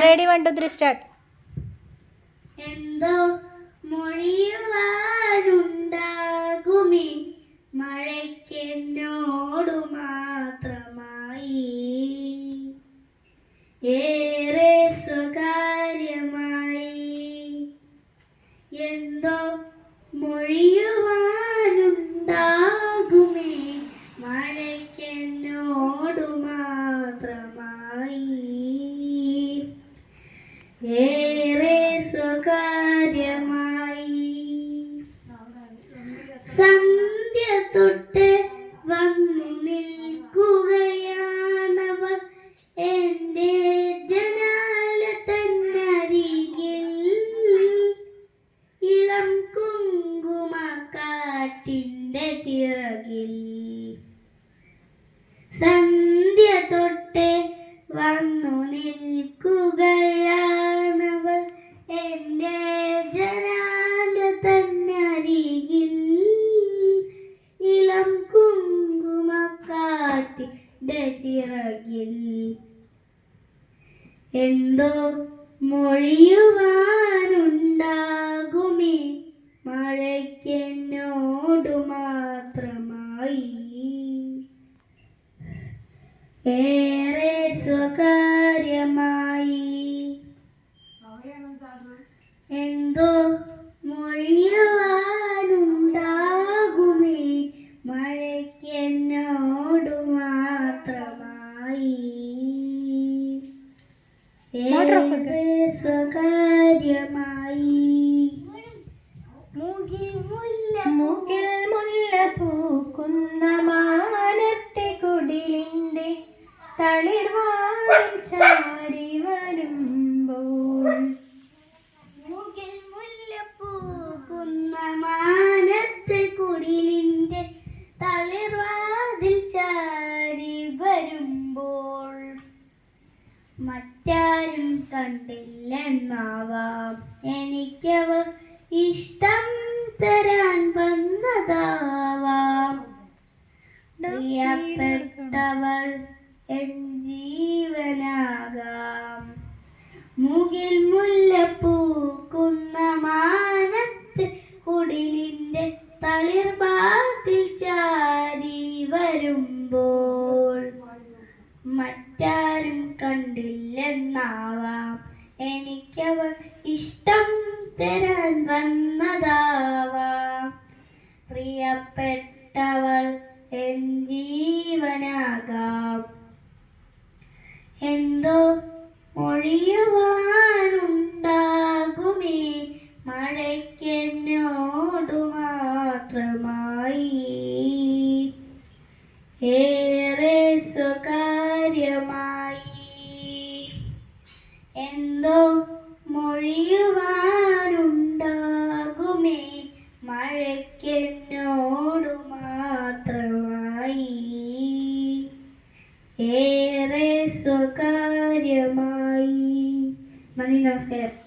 Ready one two three start എന്തോ മൊഴിയുവാനുണ്ടാകുമേ മഴയ്ക്കെന്നോടു ഏറെ സ്വകാര്യമായി സന്ധ്യ തൊട്ട് വന്നു നിൽക്കുകയാണവർ എന്റെ ജനാല തന്നരികിൽ ഇളം കുങ്കുമക്കാറ്റിന്റെ ചിറകിൽ സന്ധ്യ കുങ്കുമക്കാറ്റിന്റെ ചിറകിൽ എന്തോ മൊഴിയുവാനുണ്ടാകുമേ? മഴയ്ക്കെന്നോടു മാത്രമായി. ഏറെ സ്വകാര്യമായി. എന്തോ സ്വകാര്യമായി. മുകിൽ മുല്ല മുല്ല പൂക്കുന്ന മാനത്തെ കുടിലിന്റെ തളിർവാനിൽ ചാരി വരുമ്പോൾ. മുകിൽ മുല്ലപ്പൂക്കുന്ന മാനത്തെ തളിർവാതിൽ ചാരി വരുമ്പോൾ. മറ്റാരും കണ്ടില്ലെന്നാവാം. എനിക്കവർ ഇഷ്ടം തരാൻ വന്നതാവാം. പ്രിയപ്പെട്ടവൾ എൻ ജീവനാകാം. മുകിൽ മുല്ലപ്പൂക്കുന്ന മാനത്ത് കുടിലിന്റെ തളിർഭാത്തിൽ ചാരി വരുമ്പോൾ മറ്റാരും എനിക്കവൾ ഇഷ്ടം തരാൻ വന്നതാവാം. പ്രിയപ്പെട്ടവൾ എൻ ജീവനാകാം. എന്തോ മൊഴിയുവാനുണ്ടാകുമേ മഴയ്ക്കെന്നോടു മാത്രമായി എന്തോ മൊഴിയുവാനുണ്ടാകുമേ. മഴയ്ക്കെന്നോടു മാത്രമായി. ഏറെ സ്വകാര്യമായി. നന്ദി നമസ്കാരം.